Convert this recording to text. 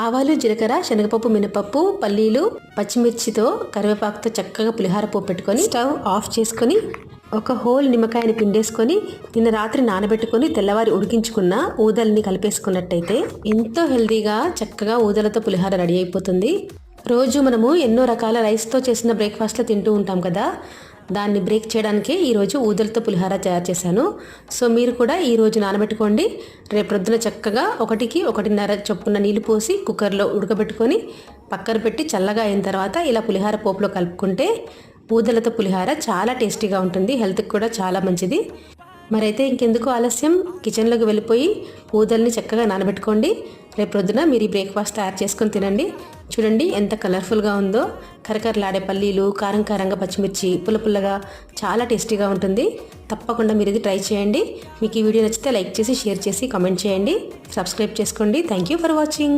ఆవాలు జీలకర్ర శనగపప్పు మినపప్పు పల్లీలు పచ్చిమిర్చితో కరివేపాకుతో చక్కగా పులిహార పోపు పెట్టుకొని స్టవ్ ఆఫ్ చేసుకొని ఒక హోల్ నిమ్మకాయని పిండేసుకొని నిన్న రాత్రి నానబెట్టుకొని తెల్లవారి ఉడికించుకున్న ఊదల్ని కలిపేసుకున్నట్టయితే ఎంతో హెల్దీగా చక్కగా ఊదలతో పులిహార రెడీ అయిపోతుంది. రోజు మనము ఎన్నో రకాల రైస్తో చేసిన బ్రేక్ఫాస్ట్లో తింటూ ఉంటాం కదా. దాన్ని బ్రేక్ చేయడానికి ఈరోజు ఊదలతో పులిహార తయారు చేశాను. సో మీరు కూడా ఈరోజు నానబెట్టుకోండి. రేపు ప్రొద్దున చక్కగా ఒకటికి ఒకటిన్నర చొప్పున నీళ్ళు పోసి కుక్కర్లో ఉడకబెట్టుకొని పక్కన పెట్టి చల్లగా అయిన తర్వాత ఇలా పులిహార పోపులో కలుపుకుంటే ఊదలతో పులిహార చాలా టేస్టీగా ఉంటుంది. హెల్త్కి కూడా చాలా మంచిది. మరైతే ఇంకెందుకు ఆలస్యం? కిచెన్లోకి వెళ్ళిపోయి ఊదల్ని చక్కగా నానబెట్టుకోండి. రేపు రొద్దున మీరు ఈ బ్రేక్ఫాస్ట్ తయారు చేసుకొని తినండి. చూడండి ఎంత కలర్ఫుల్గా ఉందో. కరకరలాడే పల్లీలు కారం కారంగా పచ్చిమిర్చి పుల్ల పుల్లగా చాలా టేస్టీగా ఉంటుంది. తప్పకుండా మీరు ఇది ట్రై చేయండి. మీకు ఈ వీడియో నచ్చితే లైక్ చేసి షేర్ చేసి కామెంట్ చేయండి. సబ్స్క్రైబ్ చేసుకోండి. Thank you for watching.